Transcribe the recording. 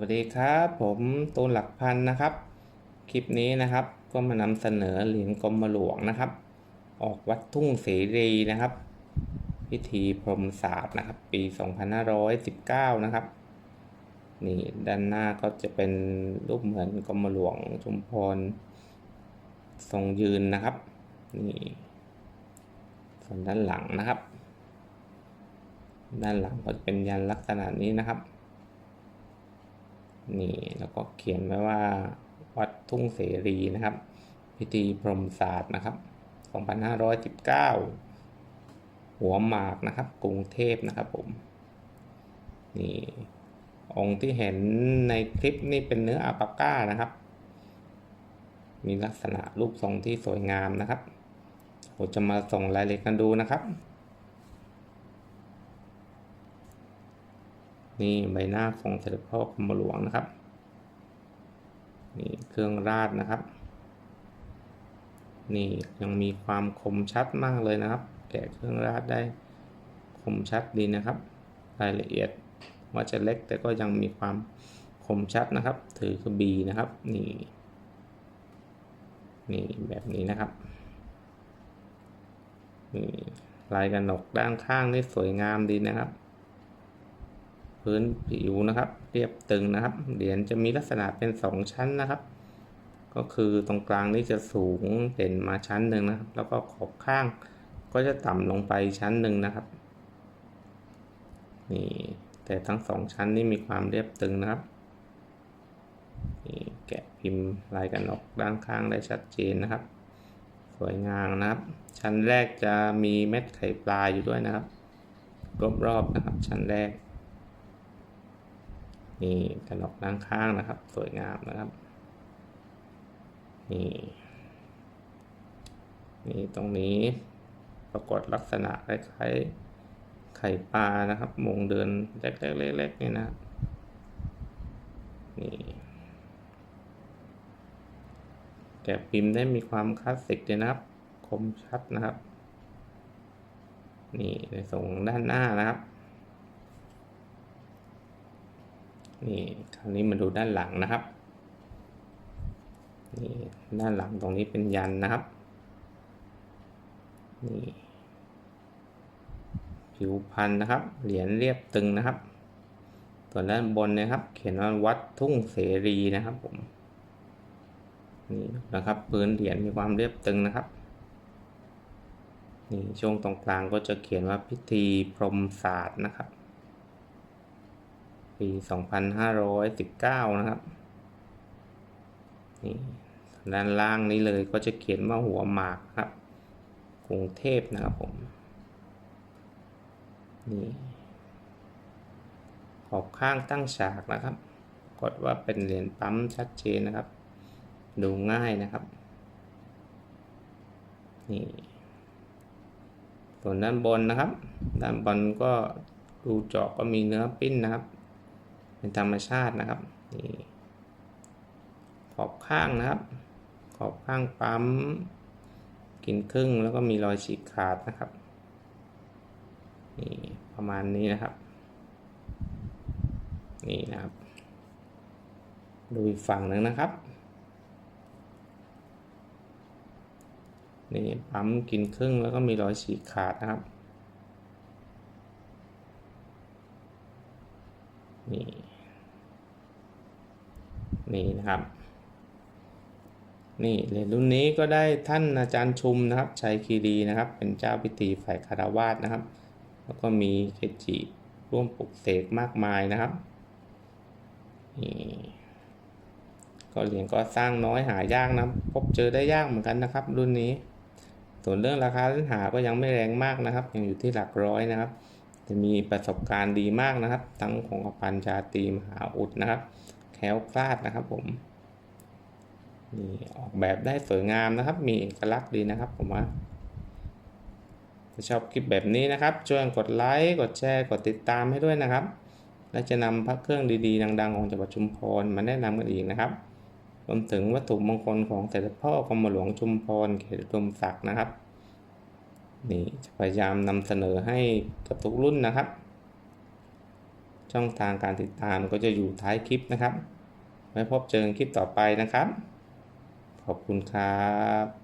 วัสดีครับ ผมตูนหลักพันนะครับ คลิปนี้นะครับก็มานำเสนอเหรียญกรมหลวงนะครับ ออกวัดทุ่งเสรีนะครับ พิธีพรมศาสตร์นะครับ ปี 2519 นะครับ นี่ด้านหน้าก็จะเป็นรูปเหมือนกรมหลวงชุมพรทรงยืนนะครับนี่ส่วนด้านหลังนะครับ ด้านหลังก็จะเป็นยันลักษณะนี้นะครับ นี่แล้วก็เขียนไว้ว่าวัดทุ่งเสรีนะครับ พิธีพรหมศาสตร์นะครับ 2519 หัวหมากนะครับ กรุงเทพนะครับผมนี่องค์ที่เห็นในคลิปนี่เป็นเนื้ออัลปาก้านะครับ มีลักษณะรูปทรงที่สวยงามนะครับผมจะมาส่งรายละเอียดกันดูนะครับ นี่ใบหน้าของเสด็จพ่อกรมหลวงนะครับนี่เครื่องราชนะครับ นี่ยังมีความคมชัดมากเลยนะครับ แกะเครื่องราชได้คมชัดดีนะครับ รายละเอียดว่าจะเล็กแต่ก็ยังมีความคมชัดนะครับ ถือคือบีนะครับ นี่นี่แบบนี้นะครับนี่ลายกระหนกด้านข้างนี่สวยงามดีนะครับ พื้นผิวนะครับ เรียบตึงนะครับ เหรียญจะมีลักษณะเป็นสองชั้นนะครับ ก็คือตรงกลางนี่จะสูงเด่นมาชั้นหนึ่งนะครับ แล้วก็ขอบข้างก็จะต่ำลงไปชั้นหนึ่งนะครับนี่แต่ทั้งสองชั้นนี่มีความเรียบตึงนะครับนี่แกะพิมพ์ลายกันออกด้านข้างได้ชัดเจนนะครับ สวยงามนะครับ ชั้นแรกจะมีเม็ดไข่ปลาอยู่ด้วยนะครับรอบๆนะครับ ชั้นแรก นี่กันออกด้านข้างนะครับ สวยงามนะครับ นี่ นี่ตรงนี้ปรากฏลักษณะคล้ายๆไข่ปลานะครับมงเดินเล็กๆๆๆนี่นะ นี่แกะพิมพ์ได้มีความคลาสสิกเลยนะครับ คมชัดนะครับ นี่ในส่งด้านหน้านะครับ นี่คราวนี้มาดูด้านหลังนะครับนี่ด้านหลังตรงนี้เป็นยันนะครับนี่ผิวพันธุ์นะครับ เหรียญเรียบตึงนะครับส่วนด้านบนนะครับ เขียนว่าวัดทุ่งเสรีนะครับผมนี่นะครับพื้นเหรียญมีความเรียบตึงนะครับนี่ช่วงตรงกลางก็จะเขียนว่าพิธีพรมศาสตร์นะครับ ปี 2519 นะครับ นี่ด้านล่างนี้เลยก็จะเขียนว่าหัวหมากครับ กรุงเทพนะครับผม นี่ขอบข้างตั้งฉากนะครับ กดว่าเป็นเหรียญปั๊มชัดเจนนะครับ ดูง่ายนะครับ นี่ส่วนด้านบนนะครับ ด้านบนก็รูเจาะก็มีเนื้อปิ้นนะครับ เป็นธรรมชาตินะครับนี่ขอบข้างนะครับ ขอบข้างปั๊ม กินครึ่งแล้วก็มีรอยฉีกขาดนะครับนี่ประมาณนี้นะครับ นี่นะครับ ดูอีกฝั่งหนึ่งนะครับนี่ปั๊มกินครึ่งแล้วก็มีรอยฉีกขาดนะครับ นี่ นี่นะครับ นี่เหรียญรุ่นนี้ก็ได้ท่านอาจารย์ชุมนะครับชัยคีรีนะครับ เป็นเจ้าพิธีฝ่ายคารวาสนะครับ แล้วก็มีเกจิร่วมปลุกเสกมากมายนะครับนี่ก็เหรียญก็สร้างน้อยหายากนะพบเจอได้ยากเหมือนกันนะครับ รุ่นนี้ ส่วนเรื่องราคาเล่นหาก็ยังไม่แรงมากนะครับ ยังอยู่ที่หลักร้อยนะครับ จะมีประสบการณ์ดีมากนะครับ ทั้งของอปัญชาตีมหาอุดนะครับ แคล้วคลาดนะครับผมนี่ออกแบบได้สวยงามนะครับ มีเอกลักษณ์ดีนะครับผมว่าถ้าชอบคลิปแบบนี้นะครับ ช่วยกดไลค์ กดแชร์ กดติดตามให้ด้วยนะครับ และจะนำพระเครื่องดีๆ ดัง ๆ ของจังหวัดชุมพรมาแนะนำกันอีกนะครับ รวมถึงวัตถุมงคลของเสด็จพ่อกรมหลวงชุมพรเขตอุดมศักดิ์นะครับ นี่จะพยายามนำเสนอให้กับทุกรุ่นนะครับ ช่องทางการติดตามก็จะอยู่ท้ายคลิปนะครับ ไว้พบเจอกันคลิปต่อไปนะครับ ขอบคุณครับ